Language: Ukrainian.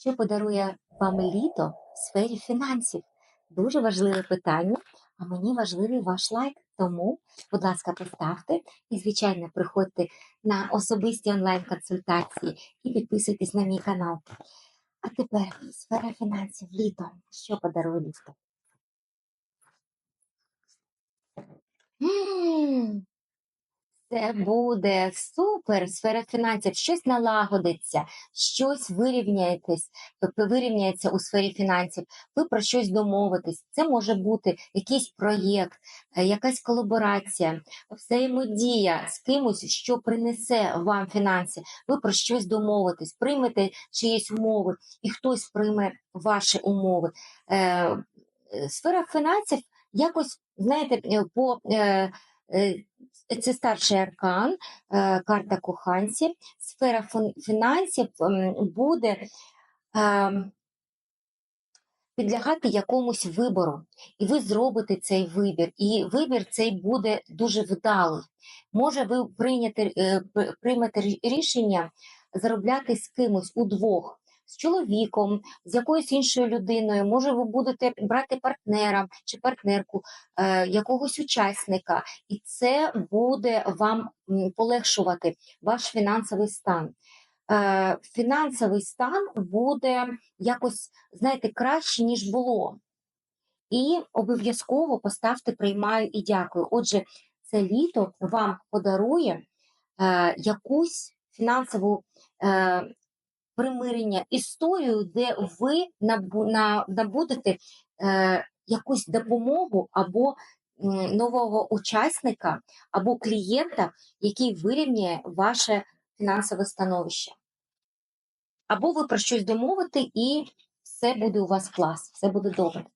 Що подарує вам літо в сфері фінансів? Дуже важливе питання, а мені важливий ваш лайк. Тому, будь ласка, поставте і, звичайно, приходьте на особисті онлайн-консультації і підписуйтесь на мій канал. А тепер сфера фінансів літо. Що подарує літо? М, Це буде супер сфера фінансів, щось налагодиться, щось вирівняєтесь, тобто вирівняється у сфері фінансів, ви про щось домовитесь. Це може бути якийсь проєкт, е, якась колаборація, взаємодія з кимось, що принесе вам фінанси. Ви про щось домовитесь, приймете чиїсь умови, і хтось прийме ваші умови. Е, е, Сфера фінансів якось, знаєте, по. Це старший аркан, е, карта коханці. Сфера фінансів ем, буде ем, підлягати якомусь вибору, і ви зробите цей вибір, і вибір цей буде дуже вдалий. Може, ви прийняти, е, приймете рішення заробляти з кимось удвох. З чоловіком, з якоюсь іншою людиною, може, ви будете брати партнера чи партнерку, е, якогось учасника, і це буде вам полегшувати ваш фінансовий стан. Е, фінансовий стан буде якось, знаєте, краще, ніж було. І обов'язково поставте приймаю і дякую. Отже, це літо вам подарує е, якусь фінансову е, примирення, історію, де ви набудете е, якусь допомогу або нового учасника, або клієнта, який вирівняє ваше фінансове становище. Або ви про щось домовите, і все буде у вас клас, все буде добре.